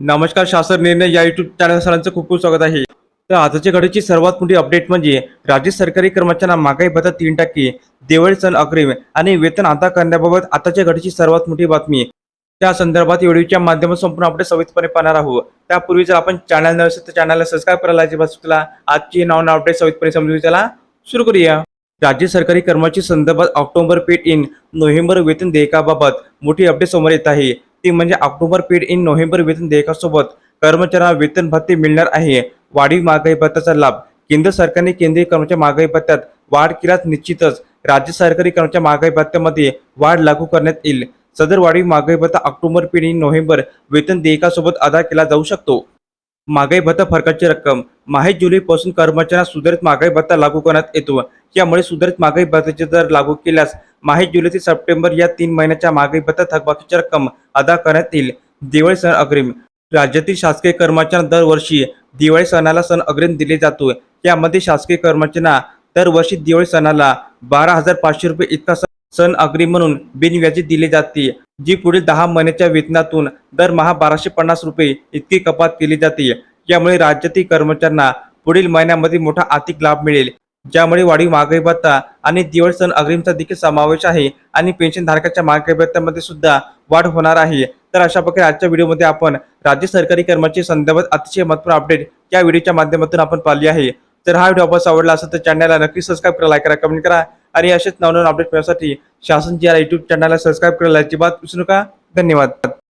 नमस्कार शासन निर्णय या युट्यूब चॅनल सरांचं खूप खूप स्वागत आहे. तर आजच्या घडीची सर्वात मोठी अपडेट म्हणजे राज्य सरकारी कर्मचाऱ्यांना महागाई भत्ता तीन टक्के दिवाळी सण अग्रिम आणि वेतन आता करण्याबाबत आताच्या घडीची सर्वात मोठी बातमी. त्या संदर्भात व्हिडिओच्या माध्यमातून संपूर्ण अपडेट सविस्तरपणे पाहणार आहोत. त्यापूर्वी जर आपण चॅनल नसेल तर चॅनलला सबस्क्राईब करायला अजिबात चुकला आजची नॉन अपडेट सविस्तरपणे समजून त्याला सुरू करूया. राज्य सरकारी कर्मचारी संदर्भात ऑक्टोबर पेट इन नोव्हेंबर वेतन देयकाबाबत मोठी अपडेट समोर येत आहे. ती म्हणजे ऑक्टोबर पेड इन नोव्हेंबर वेतन देयकासोबत कर्मचाऱ्यांना वेतन भत्ते मिळणार आहे. वाढीव महागाई भत्त्याचा लाभ. केंद्र सरकारने केंद्रीय कर्मचारी महागाई भत्त्यात वाढ केल्यास निश्चितच राज्य सरकारी कर्मचारी महागाई भत्त्यामध्ये वाढ लागू करण्यात येईल. सदर वाढीव महागाई भत्ता ऑक्टोबर पेड इन नोव्हेंबर वेतन देयकासोबत अदा केला जाऊ शकतो. महागाई भत्ता फरकाची रक्कम. माहीत जुलैपासून कर्मचाऱ्यांना सुधारित महागाई भत्ता लागू करण्यात येतो. यामुळे सुधारित महागाई भत्त्याचे दर लागू केल्यास माहीत जुलै ते सप्टेंबर या तीन महिन्याच्या महागाई भत्ता थकबाकीची रक्कम अदा करण्यात येईल. दिवाळी सण अग्रिम. राज्यातील शासकीय कर्मचाऱ्यांना दरवर्षी दिवाळी सणाला सण अग्रिम दिले जातो. यामध्ये शासकीय कर्मचाऱ्यांना दरवर्षी दिवाळी सणाला बारा हजार पाचशे रुपये इतका सण- सण अग्रिम म्हणून बिनव्याजी दिले जाते. जी पुढील दहा महिन्याच्या वेतनातून दरमहा बाराशे पन्नास रुपये इतकी कपात केली जाते. यामुळे राज्यातील कर्मचाऱ्यांना पुढील महिन्यामध्ये मोठा आर्थिक लाभ मिळेल. ज्यामुळे वाढीव महागाई भत्ता आणि दिवाळी सण अग्रिमचा देखील समावेश आहे आणि पेन्शन धारकाच्या महागाई भत्त्यामध्ये सुद्धा वाढ होणार आहे. तर अशा प्रकारे आजच्या व्हिडिओमध्ये आपण राज्य सरकारी कर्मचारी संदर्भात अतिशय महत्त्वपूर्ण अपडेट या व्हिडिओच्या माध्यमातून आपण पाहिली आहे. तर हा व्हिडिओ आपण आवडला असेल तर चॅनलला नक्की सबस्क्राईब करा लाईक करा कमेंट करा. आणि असेच नवनवीन अपडेट मिळण्यासाठी शासन जी युट्यूब चॅनलला सबस्क्राईब करायला अजिबात विसरू नका. धन्यवाद.